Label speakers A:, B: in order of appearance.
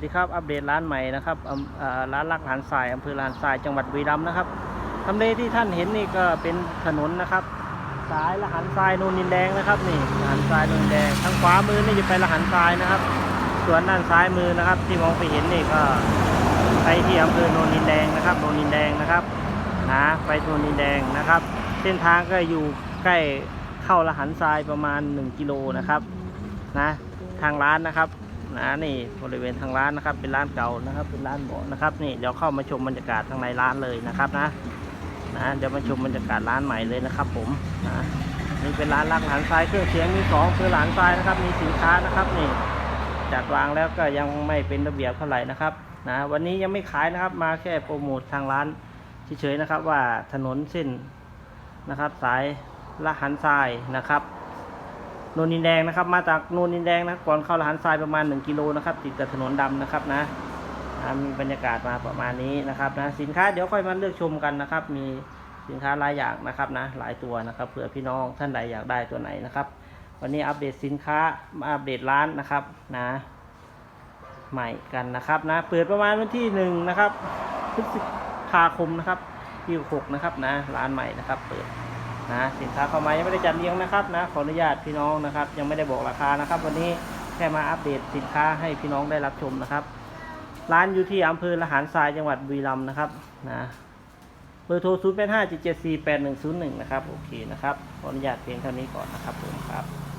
A: สวัสดีครับอัปเดตร้านใหม่นะครับร้านลักหานทรายอำเภอลานทรายจังหวัดบุรีรัมย์นะครับทำเลที่ท่านเห็นนี่ก็เป็นถนนนะครับ สายละหันทรายโนนดินแดงนะครับนี่ละหันทรายนูนแดงทางขวามือนี่จะไปละหันทรายนะครับ ส่วนด้านซ้ายมือนะครับ ที่มองไปเห็นนี่ก็ไปที่อำเภอโนนดินแดงนะครับโนนดินแดงนะครับนะไปโนนดินแดงนะครับ เส้นทางก็อยู่ใกล้เข้าละหันทรายประมาณ 1กิโลนะครับนะทางร้านนะครับ นะนี่บริเวณทางร้านนะครับ เป็นร้านเก่านะครับ เป็นร้านเบาะนะครับนี่เดี๋ยวเข้ามาชมบรรยากาศทางในร้านเลยนะครับนะนะเดี๋ยวมาชมบรรยากาศร้านใหม่เลยนะครับ ผมนะนี่เป็นร้านลักหลานทรายเครื่องเสียงมีสองคือหลานทรายนะครับ มีสินค้านะครับนี่จัดวางแล้วก็ยังไม่เป็นระเบียบเท่าไหร่นะครับนะวันนี้ยังไม่ขายนะครับมาแค่โปรโมททางร้านเฉยๆนะครับ ว่าถนนเส้นนะครับ สายละหันทรายนะครับ โนนดินแดงนะครับ มาจากโนนดินแดงนะก่อนเข้าละหันทรายประมาณ 1 กิโลนะครับ ติดกับถนนดำนะครับนะมีบรรยากาศมาประมาณนี้นะครับนะสินค้าเดี๋ยวค่อยมาเลือกชมกันนะครับ มีสินค้าหลายอย่างนะครับนะหลายตัวนะครับเผื่อพี่น้องท่านใดอยากได้ตัวไหนนะครับ วันนี้อัปเดตสินค้ามาอัปเดตร้านนะครับนะใหม่กันนะครับนะเปิดประมาณวันที่หนึ่งนะครับพฤษภาคมนะครับที่หกนะครับนะร้านใหม่นะครับ เปิด นะสินค้าเข้ามายังไม่ได้จัดเรียงนะครับนะขออนุญาตพี่น้องนะครับ ยังไม่ได้บอกราคานะครับ วันนี้แค่มาอัปเดตสินค้าให้พี่น้องได้รับชมนะครับ ร้านอยู่ที่อำเภอละหารทรายจังหวัดบุรีรัมย์นะครับนะเบอร์โทร 0 8 5 7 7 4 8 1 0 1 นะครับ โอเคนะครับ ขออนุญาตเพียงเท่านี้ก่อนนะครับผมครับ